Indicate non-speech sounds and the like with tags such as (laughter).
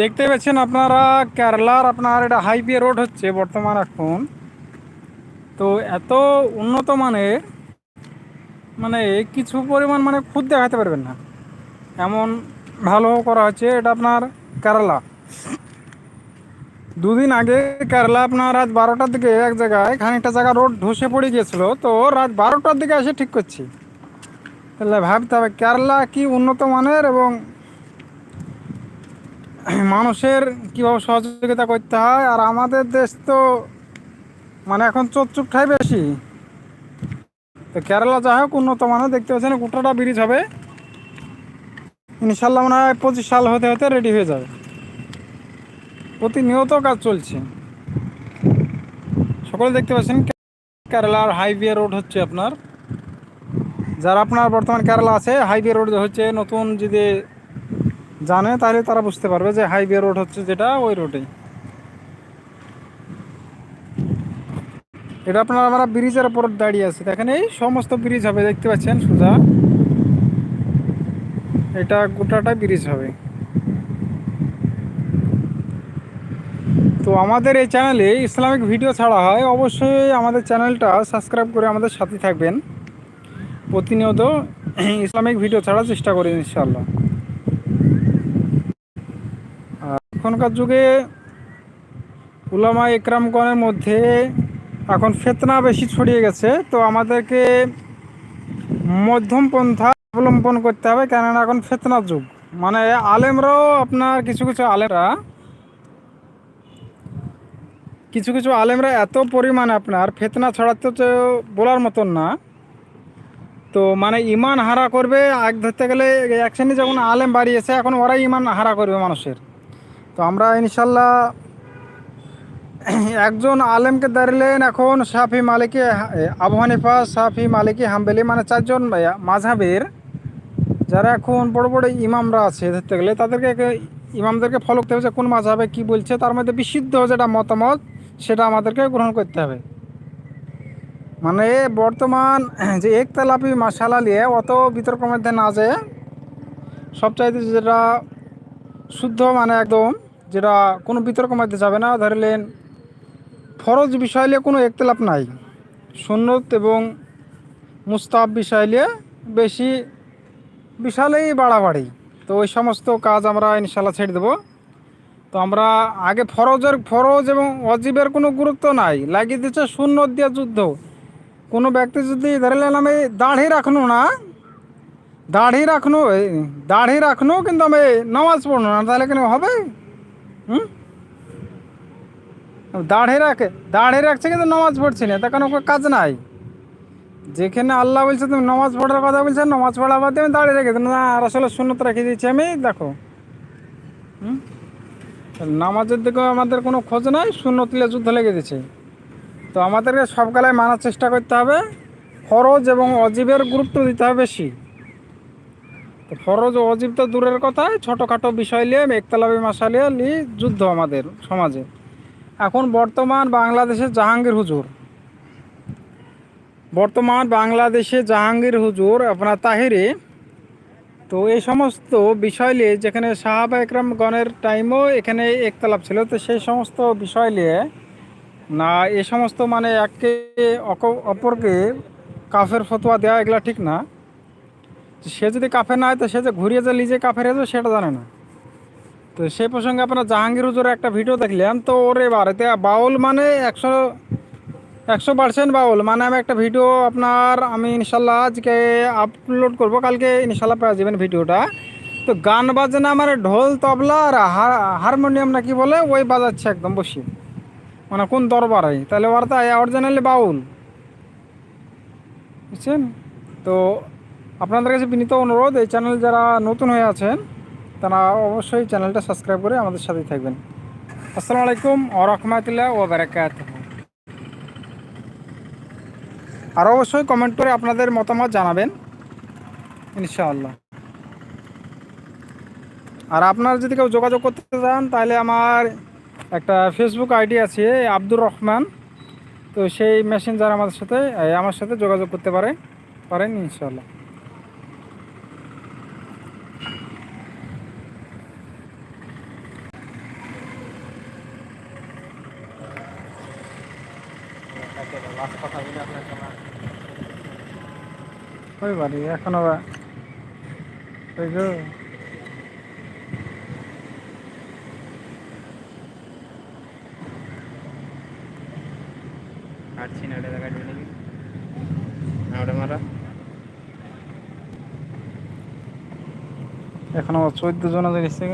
দেখতে পাচ্ছেন আপনারা, কেরালার আপনার এটা হাইওয়ে রোড হচ্ছে বর্তমান এখন। তো এত উন্নত মানের মানে কিছু পরিমাণ মানে খুদ দেখাতে পারবেন না। এমন ভালো করা হচ্ছে, এটা আপনার কেরালা। দুদিন আগে কেরালা আপনার রাত বারোটার দিকে এক জায়গায় খানিকটা জায়গা রোড ধসে পড়ে গিয়েছিল, তো রাত বারোটার দিকে এসে ঠিক করছি। তাহলে ভাবতে হবে, কেরালা কি উন্নত মানের এবং (clears throat) মানুষের কীভাবে সহযোগিতা করতে হয়, আর আমাদের দেশ তো মানে এখন চোপ ঠাই বেশি। তো কেরালা যাই হোক, উন্নত মানের দেখতে পাচ্ছেন, গোটাটা ব্রিজ হবে। ইনশাল্লাহ মনে হয় পঁচিশ সাল হতে হতে রেডি হয়ে যাবে। প্রতিনিয়ত কাজ চলছে। সকলে দেখতে পাচ্ছেন, কেরালার হাইওয়ে রোড হচ্ছে আপনার। যারা আপনার বর্তমান কেরালা আছে হাইওয়ে রোড হচ্ছে নতুন যদি জানে, তাহলে তারা বুঝতে পারবে যে হাইওয়ে রোড হচ্ছে যেটা, ওই রোডেই। এটা আপনার, আমরা ব্রিজের উপর দাঁড়িয়ে আছি। দেখেন, এই সমস্ত ব্রিজ হবে, দেখতে পাচ্ছেন সুজা? এটা গোটাটা ব্রিজ হবে। তো আমাদের এই চ্যানেলে ইসলামিক ভিডিও ছাড়া হয়, অবশ্যই আমাদের চ্যানেলটা সাবস্ক্রাইব করে আমাদের সাথে থাকবেন। প্রতিনিয়ত ইসলামিক ভিডিও ছাড়ার চেষ্টা করি ইনশাল্লাহ এখনকার যুগে উলামা একরামগণের মধ্যে এখন ফেতনা বেশি ছড়িয়ে গেছে, তো আমাদেরকে মধ্যম পন্থা অবলম্বন করতে হবে, কেননা এখন ফেতনার যুগ। মানে আলেমরাও আপনার কিছু কিছু আলেমরা, কিছু কিছু আলেমরা এত পরিমাণে আপনার ফেতনা ছড়াতে তো বলার মতন না। তো মানে ইমান হারা করবে, আগ ধরতে গেলে শ্রেণি যখন আলেম বাড়িয়েছে, এখন ওরাই ইমান হারা করবে মানুষের। তো আমরা ইনশাল্লাহ একজন আলেমকে দাঁড়িলেন এখন Shafi Maliki, Abu Hanifa Shafi Maliki Hanbali মানে চারজন মাঝহাবের যারা এখন বড় বড় ইমামরা আছে ধরতে গেলে তাদেরকে ইমামদেরকে ফলো করতে হবে যে কোন মাঝহাবে কী বলছে, তার মধ্যে বিশুদ্ধ যেটা মতামত সেটা আমাদেরকে গ্রহণ করতে হবে। মানে বর্তমান যে একতলাপি মশালা নিয়ে অত বিতর্কের মধ্যে না যায় সবচাইতে যেটা শুদ্ধ মানে একদম যেটা কোনো বিতর্ক মধ্যে যাবে না। ধরলেন ফরজ বিষয় নিয়ে কোনো একতলাপ নাই। সুন্নত এবং মুস্তাব বিষয় নিয়ে বেশি বিশালেই বাড়াবাড়ি। তো ওই সমস্ত কাজ আমরা ইনশাল্লাহ ছেড়ে দেবো। তো আমরা আগে ফরজের, ফরজ এবং অজীবের কোনো গুরুত্ব নাই। লাগিয়ে দিচ্ছে শূন্য দিয়ে যুদ্ধ। কোনো ব্যক্তি যদি ধরলেন আমি দাড়ি রাখনু না দাড়ি রাখনু দাড়ি রাখনু, কিন্তু আমি নামাজ পড়ল না, তাহলে কেন হবে? হুম? দাড়ি রাখে দাড়ি রাখছে কিন্তু নামাজ পড়ছি না, তা কোনো কাজ নাই। যেখানে আল্লাহ বলছে তুমি নামাজ পড়ার কথা বলছে, নামাজ পড়া বাদ আমি দাঁড়িয়ে রেখে না আসলে শূন্যত রেখে দিচ্ছি আমি, দেখো। হুম? নামাজের দিকেও আমাদের কোনো খোঁজ নাই শূন্য তুলে যুদ্ধ লেগে দিচ্ছে তো আমাদেরকে সবকালায় মানার চেষ্টা করতে হবে। ফরজ এবং অজীবের গুরুত্ব দিতে হবে বেশি। ফরজ অজীব তো দূরের কথায় ছোটোখাটো বিষয় নিয়ে একতলাবি মাসা নিয়ে লি যুদ্ধ আমাদের সমাজে। এখন বর্তমান বাংলাদেশের জাহাঙ্গীর হুজুর। বর্তমান বাংলাদেশে জাহাঙ্গীর হুজুর আপনার তাহিরে। তো এই সমস্ত বিষয় নিয়ে যেখানে সাহাবা একরাম গণের টাইমও এখানে একতলাপ ছিল, তো সেই সমস্ত বিষয় নিয়ে না এ সমস্ত মানে একে অপরকে কাফের ফতোয়া দেওয়া এগুলো ঠিক না। সে যদি কাফের না হয়, তো সে যে ঘুরিয়ে যে নিজে কাফের হয়েছে সেটা জানে না। তো সেই প্রসঙ্গে আপনার জাহাঙ্গীর হুজুরের একটা ভিডিও দেখলাম তো ওরে বাড়িতে বাউল মানে একশো একশো পার্সেন্ট বাউল। মানে আমি একটা ভিডিও আপনার, আমি ইনশাল্লাহ আজকে আপলোড করব, কালকে ইনশাল্লাহ পেয়ে যাবেন ভিডিওটা। তো গান বাজনা মানে ঢোল, তবলা আর হারমোনিয়াম নাকি বলে, ওই বাজাচ্ছে একদম, বসি। মানে কোন দরবার তাহলে ওরা তো অরিজিনালি বাউল। বুঝছেন? তো আপনাদের কাছে বিনীত অনুরোধ, এই চ্যানেল যারা নতুন হয়ে আছেন, তারা অবশ্যই চ্যানেলটা সাবস্ক্রাইব করে আমাদের সাথেই থাকবেন। আসসালামু আলাইকুম ও রহমতুল্লাহ ও বারাকাত আর অবশ্যই কমেন্ট করে আপনাদের মতামত জানাবেন, ইনশাআল্লাহ। আর আপনারা যদি কেউ যোগাযোগ করতে চান, তাহলে আমার একটা ফেসবুক আইডি আছে, আব্দুর রহমান। তো সেই মেসেঞ্জার আমাদের সাথে আমার সাথে যোগাযোগ করতে পারে, পারেন ইনশাআল্লাহ লাস্ট কথা বলে আপনার সঙ্গে ওই বাড়ি এখনও বা ওই না ওটা কাটবে নাকি না ওটা মারা। এখনও চোদ্দ জন আছে গেছে